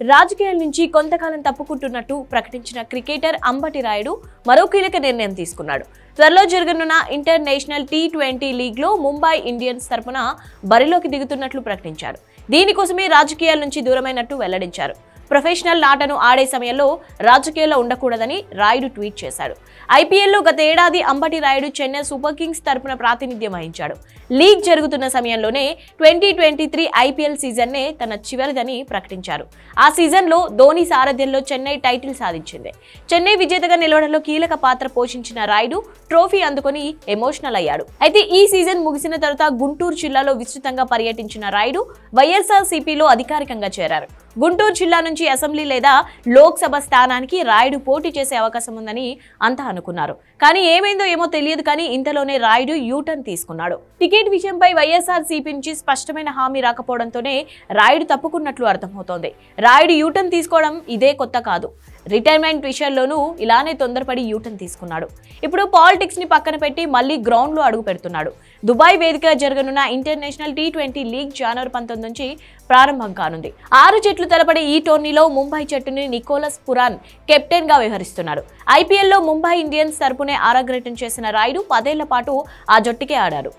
రాజకీయాల నుంచి కొంతకాలం తప్పుకుంటున్నట్టు ప్రకటించిన క్రికెటర్ అంబటి రాయుడు మరో కీలక నిర్ణయం తీసుకున్నాడు. త్వరలో జరగనున్న ఇంటర్నేషనల్ టీ ట్వంటీ లీగ్లో ముంబై ఇండియన్స్ తరపున బరిలోకి దిగుతున్నట్లు ప్రకటించారు. దీనికోసమే రాజకీయాల నుంచి దూరమైనట్టు వెల్లడించారు. ప్రొఫెషనల్ ఆటను ఆడే సమయంలో రాజకీయాల్లో ఉండకూడదని రాయుడు ట్వీట్ చేశాడు. ఐపీఎల్లో గత ఏడాది అంబటి రాయుడు చెన్నై సూపర్ కింగ్స్ తరపున ప్రాతినిధ్యం వహించాడు. లీగ్ జరుగుతున్న సమయంలోనే ట్వంటీ ట్వంటీ త్రీ ఐపీఎల్ సీజన్నే తన చివరిదని ప్రకటించారు. ఆ సీజన్లో ధోని సారథ్యంలో చెన్నై టైటిల్ సాధించింది. చెన్నై విజేతగా నిలవడంలో కీలక పాత్ర పోషించిన రాయుడు ట్రోఫీ అందుకొని ఎమోషనల్ అయ్యాడు. అయితే ఈ సీజన్ ముగిసిన తర్వాత గుంటూరు జిల్లాలో విస్తృతంగా పర్యటించిన రాయుడు వైఎస్ఆర్ సిపిలో అధికారికంగా చేరారు. గుంటూరు జిల్లా నుంచి అసెంబ్లీ లేదా లోక్సభ స్థానానికి రాయుడు పోటీ చేసే అవకాశం ఉందని అంతా అనుకున్నారు. కానీ ఏమైందో ఏమో తెలియదు కానీ ఇంతలోనే రాయుడు యూటర్న్ తీసుకున్నాడు. టికెట్ విషయంపై వైఎస్ఆర్ సిపి నుంచి స్పష్టమైన హామీ రాకపోవడంతోనే రాయుడు తప్పుకున్నట్లు అర్థమవుతోంది. రాయుడు యూటర్న్ తీసుకోవడం ఇదే కొత్త కాదు. రిటైర్మెంట్ విషయంలోనూ ఇలానే తొందరపడి యూటర్న్ తీసుకున్నాడు. ఇప్పుడు పాలిటిక్స్ని పక్కన పెట్టి మళ్ళీ గ్రౌండ్లో అడుగు పెడుతున్నాడు. దుబాయ్ వేదిక జరగనున్న ఇంటర్నేషనల్ టీ ట్వంటీ లీగ్ జనవరి పంతొమ్మిది నుంచి ప్రారంభం కానుంది. ఆరు జట్లు తలపడే ఈ టోర్నీలో ముంబై జట్టుని నికోలస్ పురాన్ కెప్టెన్గా వ్యవహరిస్తున్నాడు ఐపీఎల్లో ముంబై ఇండియన్స్ తరపునే ఆరాగ్రటం చేసిన రాయుడు పదేళ్ళ పాటు ఆ జట్టుకే ఆడారు.